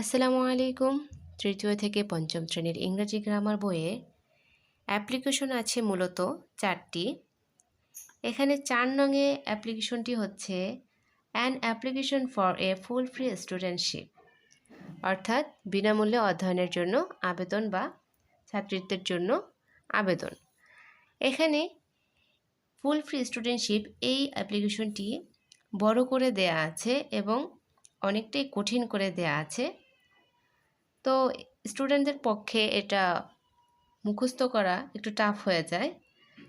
আসসালামু আলাইকুম। তৃতীয় থেকে পঞ্চম শ্রেণির ইংরেজি গ্রামার বইয়ে অ্যাপ্লিকেশন আছে মূলত চারটি। এখানে চার নঙে অ্যাপ্লিকেশনটি হচ্ছে an application for a full free studentship অর্থাৎ বিনামূল্যে অধ্যয়নের জন্য আবেদন বা ছাত্রীত্বের জন্য আবেদন। এখানে ফুল ফ্রি স্টুডেন্টশিপ এই অ্যাপ্লিকেশনটি বড় করে দেয়া আছে এবং অনেকটাই কঠিন করে দেয়া আছে। তো স্টুডেন্টদের পক্ষে এটা মুখস্থ করা একটু টাফ হয়ে যায়।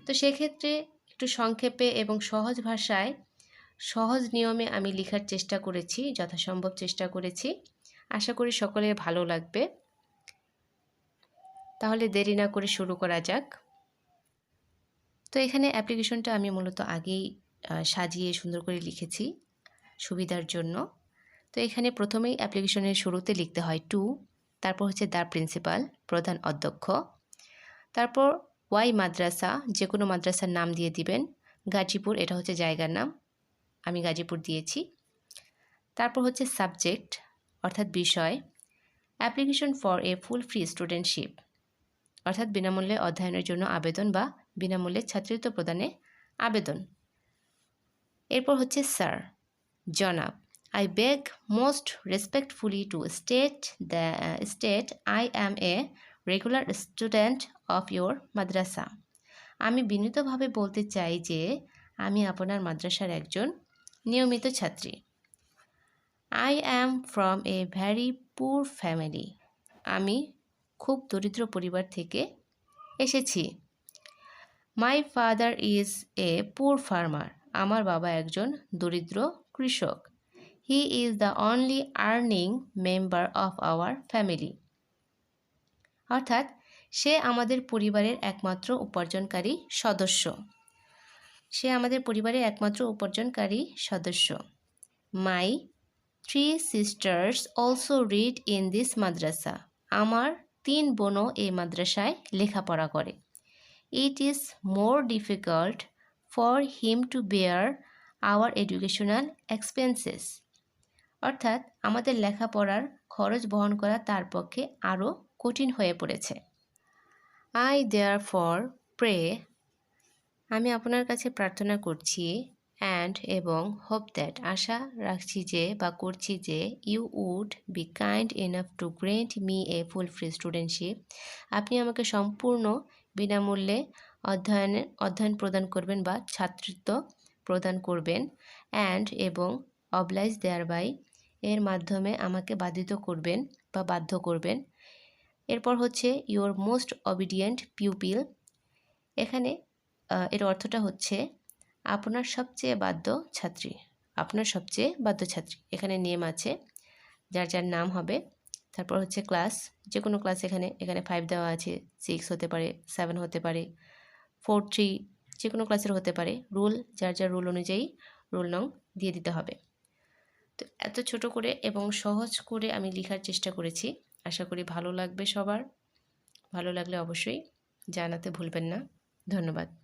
তো সেক্ষেত্রে একটু সংক্ষেপে এবং সহজ ভাষায় সহজ নিয়মে আমি লেখার চেষ্টা করেছি, যথাসম্ভব চেষ্টা করেছি। আশা করি সকলের ভালো লাগবে। তাহলে দেরি না করে শুরু করা যাক। তো এখানে অ্যাপ্লিকেশনটা আমি মূলত আগেই সাজিয়ে সুন্দর করে লিখেছি সুবিধার জন্য। তো এখানে প্রথমেই অ্যাপ্লিকেশনের শুরুতে লিখতে হয় টু তারপর হচ্ছে দ্য প্রিন্সিপাল প্রধান অধ্যক্ষ। তারপর ওয়াই মাদ্রাসা যে কোনো মাদ্রাসার নাম দিয়ে দিবেন। গাজীপুর, এটা হচ্ছে জায়গার নাম। আমি গাজীপুর দিয়েছি। তারপর হচ্ছে সাবজেক্ট অর্থাৎ বিষয়। Application for a full free studentship অর্থাৎ বিনামূল্যে অধ্যয়নের জন্য আবেদন বা বিনামূল্যে ছাত্রত্ব প্রদানে আবেদন। এরপর হচ্ছে স্যার জনাব। I beg most respectfully to state the uh, state I am a regular student of your madrasa. আমি বিনীতভাবে বলতে চাই যে আমি আপনার মাদ্রাসার একজন নিয়মিত ছাত্রী। I am from a very poor family আমি খুব দরিদ্র পরিবার থেকে এসেছি। মাই ফাদার ইজ এ পুর ফার্মার আমার বাবা একজন দরিদ্র কৃষক। He is the only earning member of our family অর্থাৎ, সে আমাদের পরিবারের একমাত্র উপার্জনকারী সদস্য। সে আমাদের পরিবারের একমাত্র উপার্জনকারী সদস্য। My three sisters also read in this madrasa আমার তিন বোনও এই মাদ্রাসায় লেখাপড়া করে। It is more difficult for him to bear our educational expenses অর্থাৎ আমাদের লেখাপড়ার খরচ বহন করা তার পক্ষে আরও কঠিন হয়ে পড়েছে। আই দেয়ার ফর প্রে আমি আপনার কাছে প্রার্থনা করছি অ্যান্ড এবং হোপ দ্যাট আশা রাখছি যে বা করছি যে you would be kind enough to grant me a full free studentship আপনি আমাকে সম্পূর্ণ বিনামূল্যে অধ্যয়নের অধ্যয়ন প্রদান করবেন বা ছাত্রত্ব প্রদান করবেন অ্যান্ড এবং অবলাইজ দেয়ার বাই এর মাধ্যমে আমাকে বাধিত করবেন বা বাধ্য করবেন। এরপর হচ্ছে ইউর মোস্ট অবিডিয়েন্ট পিউপিল এখানে এর অর্থটা হচ্ছে আপনার সবচেয়ে বাধ্য ছাত্রী। আপনার সবচেয়ে বাধ্য ছাত্রী। এখানে নেম আছে, যার যার নাম হবে। তারপর হচ্ছে ক্লাস যে কোনো ক্লাস এখানে এখানে ফাইভ দেওয়া আছে সিক্স হতে পারে সেভেন হতে পারে ফোর থ্রি যে কোনো ক্লাসের হতে পারে। রুল যার যার রুল অনুযায়ী রুল নং দিয়ে দিতে হবে। তো এত ছোট করে এবং সহজ করে আমি লেখার চেষ্টা করেছি। আশা করি ভালো লাগবে সবার। ভালো লাগলে অবশ্যই জানাতে ভুলবেন না। ধন্যবাদ।